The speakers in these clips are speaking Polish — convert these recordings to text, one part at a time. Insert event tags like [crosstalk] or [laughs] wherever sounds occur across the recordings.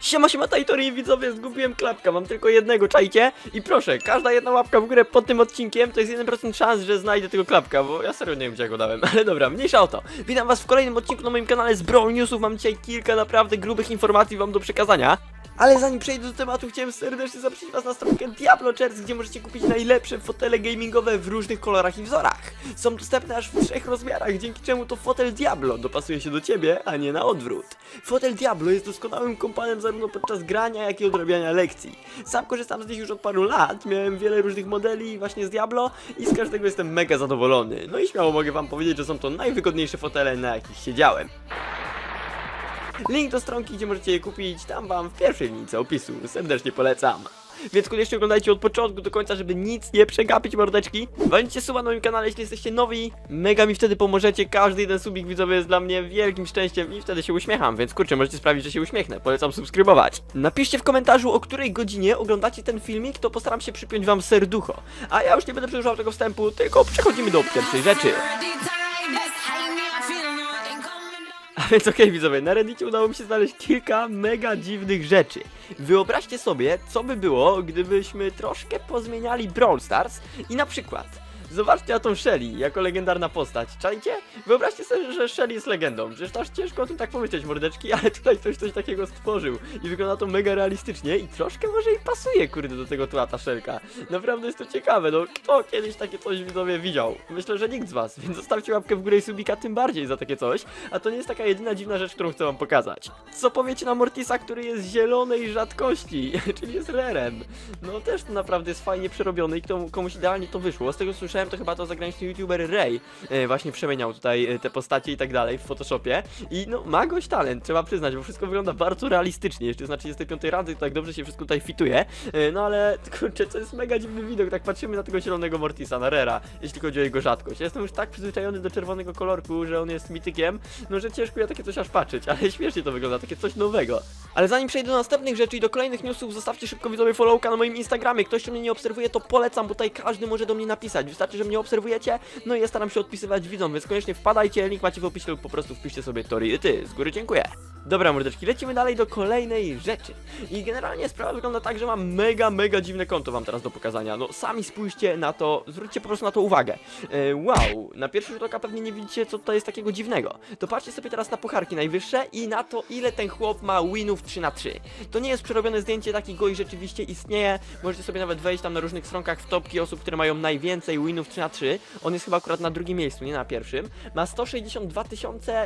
Siema, siema, Tajtory i widzowie, zgubiłem klapka, mam tylko jednego, czajcie? I proszę, każda jedna łapka w górę pod tym odcinkiem to jest 1% szans, że znajdę tego klapka, bo ja serio nie wiem, gdzie go dałem, [laughs] ale dobra, mniejsza o to. Witam was w kolejnym odcinku na moim kanale z Brawl Newsów, mam dzisiaj kilka naprawdę grubych informacji wam do przekazania. Ale zanim przejdę do tematu, chciałem serdecznie zaprosić was na stronkę Diablo Chairs, gdzie możecie kupić najlepsze fotele gamingowe w różnych kolorach i wzorach. Są dostępne aż w trzech rozmiarach, dzięki czemu to fotel Diablo dopasuje się do ciebie, a nie na odwrót. Fotel Diablo jest doskonałym kompanem zarówno podczas grania, jak i odrabiania lekcji. Sam korzystam z nich już od paru lat, miałem wiele różnych modeli właśnie z Diablo i z każdego jestem mega zadowolony. No i śmiało mogę wam powiedzieć, że są to najwygodniejsze fotele, na jakich siedziałem. Link do stronki, gdzie możecie je kupić, tam wam w pierwszej linijce opisu. Serdecznie polecam. Więc koniecznie oglądajcie od początku do końca, żeby nic nie przegapić, mordeczki. Walnijcie suba na moim kanale, jeśli jesteście nowi. Mega mi wtedy pomożecie. Każdy jeden subik widzowie jest dla mnie wielkim szczęściem i wtedy się uśmiecham. Więc kurczę, możecie sprawić, że się uśmiechnę. Polecam subskrybować. Napiszcie w komentarzu, o której godzinie oglądacie ten filmik, to postaram się przypiąć wam serducho. A ja już nie będę przedłużał tego wstępu, tylko przechodzimy do pierwszej rzeczy. [laughs] Więc okej widzowie, na Reddicie udało mi się znaleźć kilka mega dziwnych rzeczy. Wyobraźcie sobie, co by było, gdybyśmy troszkę pozmieniali Brawl Stars i na przykład Zobaczcie na tą Shelly, jako legendarna postać. Czajcie? Wyobraźcie sobie, że Shelly jest legendą. Przecież aż ciężko o tym tak pomyśleć, mordeczki, [laughs] ale tutaj ktoś coś takiego stworzył. I wygląda to mega realistycznie i troszkę może i pasuje, kurde, do tego tła ta Shelka. Naprawdę jest to ciekawe, no kto kiedyś takie coś widzowie widział? Myślę, że nikt z was, więc zostawcie łapkę w górę i subika tym bardziej za takie coś. A to nie jest taka jedyna dziwna rzecz, którą chcę wam pokazać. Co powiecie na Mortisa, który jest zielonej rzadkości, [laughs] czyli jest rerem? No też to naprawdę jest fajnie przerobiony i komu- komuś idealnie to wyszło. Z tego słyszałem, to chyba to zagraniczny youtuber Ray e, właśnie przemieniał tutaj e, te postacie i tak dalej w Photoshopie. I no, ma gość talent, trzeba przyznać, bo wszystko wygląda bardzo realistycznie. Jeszcze z 35 rady tak dobrze się wszystko tutaj fituje. E, no ale [laughs] kurczę, to jest mega dziwny widok. Tak patrzymy na tego zielonego Mortisa, na Rera, jeśli chodzi o jego rzadkość. Ja jestem już tak przyzwyczajony do czerwonego kolorku, że on jest mitykiem, no że ciężko ja takie coś aż patrzeć, ale [laughs] śmiesznie to wygląda, takie coś nowego. Ale zanim przejdę do następnych rzeczy i do kolejnych newsów, zostawcie szybko widzowie followka na moim Instagramie. Ktoś, kto mnie nie obserwuje, to polecam, bo tutaj każdy może do mnie napisać. Wystarczy, że mnie obserwujecie, no i ja staram się odpisywać widzom, więc koniecznie wpadajcie, link macie w opisie lub po prostu wpiszcie sobie Tori ty. Z góry dziękuję. Dobra, mordeczki, lecimy dalej do kolejnej rzeczy. I generalnie sprawa wygląda tak, że mam mega, mega dziwne konto wam teraz do pokazania. No sami spójrzcie na to, zwróćcie po prostu na to uwagę. E, wow, na pierwszy rzut oka pewnie nie widzicie, co tutaj jest takiego dziwnego. To patrzcie sobie teraz na pucharki najwyższe i na to, ile ten chłop ma winów 3 na 3 To nie jest przerobione zdjęcie takiego i rzeczywiście istnieje. Możecie sobie nawet wejść tam na różnych stronkach w topki osób, które mają najwięcej winów 3 na 3 On jest chyba akurat na drugim miejscu, nie na pierwszym. Ma 162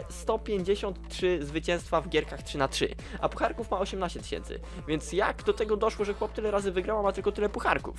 153 zwycięstwa w gierkach 3 na 3 a pucharków ma 18 tysięcy. Więc jak do tego doszło, że chłop tyle razy wygrał, a ma tylko tyle pucharków?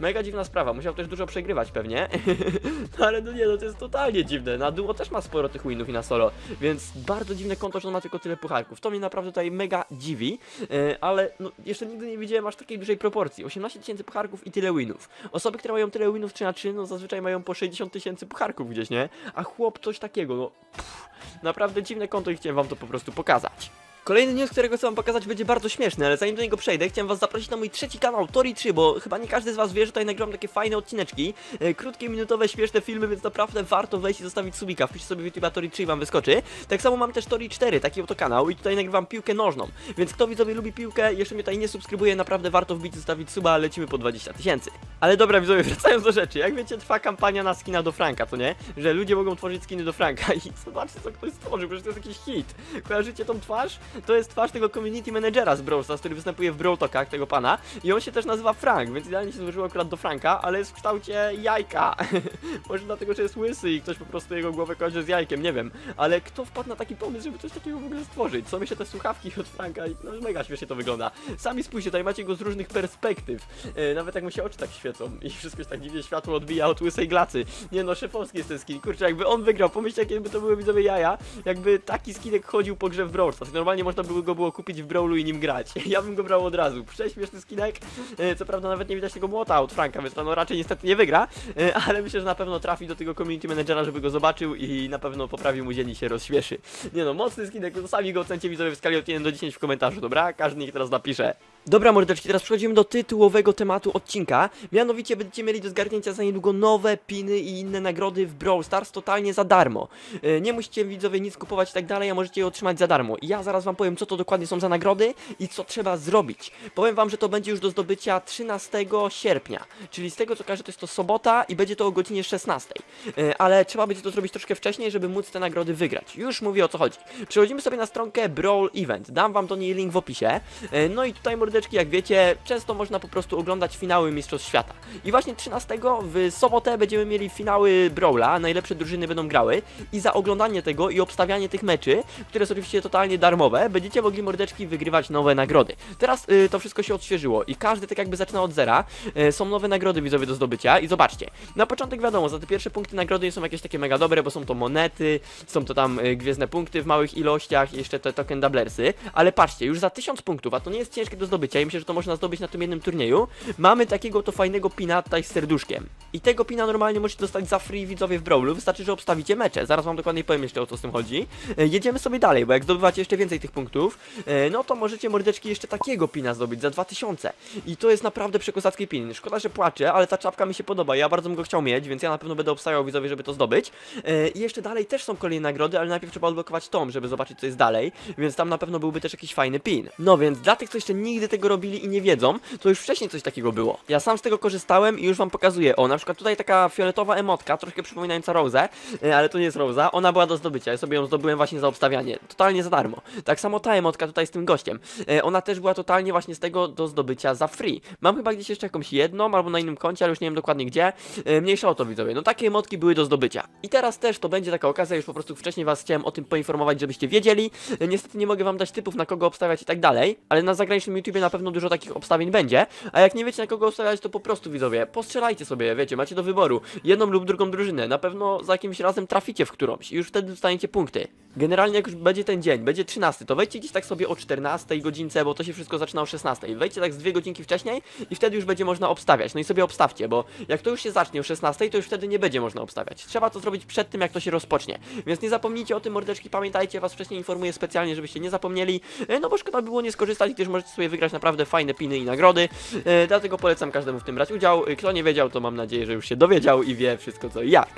Mega dziwna sprawa, musiał też dużo przegrywać pewnie. [laughs] no ale no nie, no to jest totalnie dziwne. Na duo też ma sporo tych winów i na solo, więc bardzo dziwne konto, że on ma tylko tyle pucharków. To mnie naprawdę tutaj mega dziwi, e, ale no, jeszcze nigdy nie widziałem aż takiej dużej proporcji. 18 tysięcy pucharków i tyle winów. Osoby, które mają tyle winów 3 na 3 no zazwyczaj mają po 60 tysięcy pucharków gdzieś, nie? A chłop coś takiego, no pff, naprawdę dziwne konto i chciałem wam to po prostu pokazać. such. Kolejny news, którego chcę wam pokazać będzie bardzo śmieszny, ale zanim do niego przejdę, chciałem was zaprosić na mój trzeci kanał Tori 3, bo chyba nie każdy z was wie, że tutaj nagrywam takie fajne odcineczki, e, krótkie, minutowe, śmieszne filmy, więc naprawdę warto wejść i zostawić subika, wpiszcie sobie YouTube'a Tori 3 i wam wyskoczy. Tak samo mam też Tori 4, taki oto kanał i tutaj nagrywam piłkę nożną, więc kto widzowie lubi piłkę, jeszcze mnie tutaj nie subskrybuje, naprawdę warto wbić zostawić suba, lecimy po 20 tysięcy. Ale dobra widzowie, [laughs] wracając do rzeczy, jak wiecie trwa kampania na skina do Franka, co nie? Że ludzie mogą tworzyć skiny do Franka [laughs] i zobaczcie co ktoś stworzył, przecież to jest jakiś hit. Kojarzycie tą twarz? To jest twarz tego community managera z Brawl Stars, który występuje w Brawl Talkach, tego pana i on się też nazywa Frank, więc idealnie się złożyło akurat do Franka, ale jest w kształcie jajka. [laughs] Może dlatego, że jest łysy i ktoś po prostu jego głowę kojarzy z jajkiem, nie wiem. Ale kto wpadł na taki pomysł, żeby coś takiego w ogóle stworzyć? Są jeszcze te słuchawki od Franka i no mega śmiesznie to wygląda. Sami spójrzcie, tutaj macie go z różnych perspektyw. E, nawet jak mu się oczy tak świecą i [laughs] wszystko się tak dziwnie światło odbija od łysej glacy. Nie no, szefowski jest ten skin. Kurczę, jakby on wygrał, pomyślcie, jakie by to były widzowie jaja, jakby taki skinek chodził po grze w Brawl Stars. Normalnie można by go było kupić w Brawlu i nim grać. [laughs] Ja bym go brał od razu. Prześmieszny skinek. E, Co prawda nawet nie widać tego młota od Franka, więc no raczej niestety nie wygra, e, ale myślę, że na pewno trafi do tego community managera, żeby go zobaczył i na pewno poprawi mu dzień i się rozśmieszy. Nie no, mocny skinek, to sami go ocencie widzowie w skali od 1 do 10 w komentarzu, dobra? Każdy niech teraz napisze. Dobra mordeczki, teraz przechodzimy do tytułowego tematu odcinka. Mianowicie będziecie mieli do zgarnięcia za niedługo nowe piny i inne nagrody w Brawl Stars totalnie za darmo. E, Nie musicie widzowie nic kupować i tak dalej, a możecie je otrzymać za darmo. I ja zaraz wam powiem, co to dokładnie są za nagrody i co trzeba zrobić. Powiem wam, że to będzie już do zdobycia 13 sierpnia, czyli z tego co każę, to jest to sobota i będzie to o godzinie 16. E, Ale trzeba będzie to zrobić troszkę wcześniej, żeby móc te nagrody wygrać. Już mówię o co chodzi. Przechodzimy sobie na stronkę Brawl Event. Dam wam do niej link w opisie. E, No i tutaj mordeczki, jak wiecie, często można po prostu oglądać finały Mistrzostw Świata. I właśnie 13 w sobotę będziemy mieli finały Brawla, najlepsze drużyny będą grały i za oglądanie tego i obstawianie tych meczy, które są oczywiście totalnie darmowe, będziecie mogli mordeczki wygrywać nowe nagrody. Teraz y, to wszystko się odświeżyło i każdy tak jakby zaczyna od zera. Y, są nowe nagrody widzowie do zdobycia i zobaczcie. Na początek wiadomo, za te pierwsze punkty nagrody nie są jakieś takie mega dobre, bo są to monety, są to tam y, gwiezdne punkty w małych ilościach jeszcze te token doublersy, ale patrzcie, już za 1000 punktów, a to nie jest ciężkie do zdobycia i myślę, że to można zdobyć na tym jednym turnieju, mamy takiego to fajnego pina tutaj z serduszkiem. I tego pina normalnie możecie dostać za free widzowie w Brawlu, wystarczy, że obstawicie mecze. Zaraz wam dokładnie powiem jeszcze o co z tym chodzi. E, jedziemy sobie dalej, bo jak zdobywacie jeszcze więcej tych punktów, e, no to możecie mordeczki jeszcze takiego pina zdobyć za 2000. I to jest naprawdę przekozacki pin. Szkoda, że płaczę, ale ta czapka mi się podoba. Ja bardzo bym go chciał mieć, więc ja na pewno będę obstawiał widzowie, żeby to zdobyć. E, I jeszcze dalej też są kolejne nagrody, ale najpierw trzeba odblokować tom, żeby zobaczyć co jest dalej, więc tam na pewno byłby też jakiś fajny pin. No więc dla tych, co jeszcze nigdy tego robili i nie wiedzą, to już wcześniej coś takiego było. Ja sam z tego korzystałem i już wam pokazuję. O, na przykład tutaj taka fioletowa emotka, troszkę przypominająca Rose'ę, e, ale to nie jest Rosa, ona była do zdobycia, ja sobie ją zdobyłem właśnie za obstawianie, totalnie za darmo. Tak samo ta emotka tutaj z tym gościem, e, ona też była totalnie właśnie z tego do zdobycia za free. Mam chyba gdzieś jeszcze jakąś jedną, albo na innym koncie, ale już nie wiem dokładnie gdzie, e, mniejsza o to widzowie, no takie emotki były do zdobycia. I teraz też to będzie taka okazja, już po prostu wcześniej was chciałem o tym poinformować, żebyście wiedzieli, niestety nie mogę wam dać typów na kogo obstawiać i tak dalej, ale na zagranicznym YouTubie na pewno dużo takich obstawień będzie, a jak nie wiecie na kogo obstawiać, to po prostu widzowie, postrzelajcie sobie, wiecie, macie do wyboru jedną lub drugą drużynę, na pewno za jakimś razem traficie w którąś i już wtedy dostaniecie punkty. Generalnie jak już będzie ten dzień, będzie 13, to wejdźcie gdzieś tak sobie o 14 godzince, bo to się wszystko zaczyna o 16. Wejdźcie tak z dwie godzinki wcześniej i wtedy już będzie można obstawiać. No i sobie obstawcie, bo jak to już się zacznie o 16, to już wtedy nie będzie można obstawiać. Trzeba to zrobić przed tym, jak to się rozpocznie. Więc nie zapomnijcie o tym, mordeczki, pamiętajcie, was wcześniej informuję specjalnie, żebyście nie zapomnieli, e, no bo szkoda by było nie skorzystać, gdyż możecie sobie wygrać naprawdę fajne piny i nagrody. E, Dlatego polecam każdemu w tym brać udział. E, Kto nie wiedział, to mam nadzieję, że już się dowiedział i wie wszystko co i jak.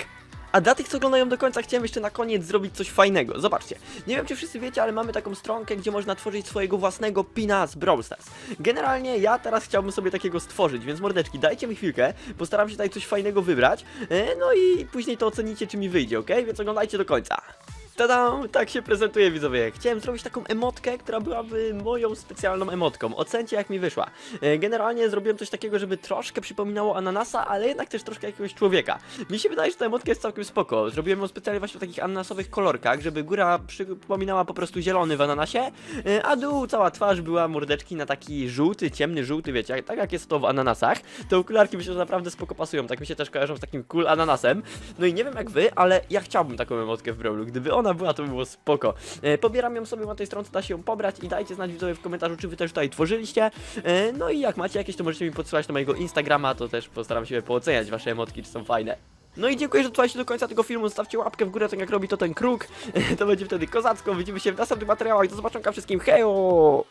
A dla tych, co oglądają do końca, chciałem jeszcze na koniec zrobić coś fajnego. Zobaczcie, nie wiem czy wszyscy wiecie, ale mamy taką stronkę, gdzie można tworzyć swojego własnego pina z Brawl Stars. Generalnie ja teraz chciałbym sobie takiego stworzyć, więc mordeczki, dajcie mi chwilkę, postaram się tutaj coś fajnego wybrać, e, no i później to ocenicie, czy mi wyjdzie, ok? Więc oglądajcie do końca. Tada! Tak się prezentuje widzowie. Chciałem zrobić taką emotkę, która byłaby moją specjalną emotką. Ocencie jak mi wyszła. E, Generalnie zrobiłem coś takiego, żeby troszkę przypominało ananasa, ale jednak też troszkę jakiegoś człowieka. Mi się wydaje, że ta emotka jest całkiem spoko. Zrobiłem ją specjalnie właśnie w takich ananasowych kolorkach, żeby góra przypominała po prostu zielony w ananasie, e, a dół, cała twarz była mordeczki na taki żółty, ciemny żółty, wiecie, tak jak jest to w ananasach. Te okularki myślę, że naprawdę spoko pasują, tak mi się też kojarzą z takim cool ananasem. No i nie wiem jak wy, ale ja chciałbym taką emotkę w Brawlu. Gdyby ona była, to by było spoko. E, pobieram ją sobie na tej stronce, da się ją pobrać i dajcie znać widzowie w komentarzu, czy wy też tutaj tworzyliście. E, no i jak macie jakieś, to możecie mi podsyłać na mojego Instagrama, to też postaram się pooceniać wasze emotki, czy są fajne. No i dziękuję, że trwaliście do końca tego filmu. Zostawcie łapkę w górę, tak jak robi to ten kruk. To będzie wtedy kozacko. Widzimy się w następnych materiałach. Do zobaczenia wszystkim. Hejo!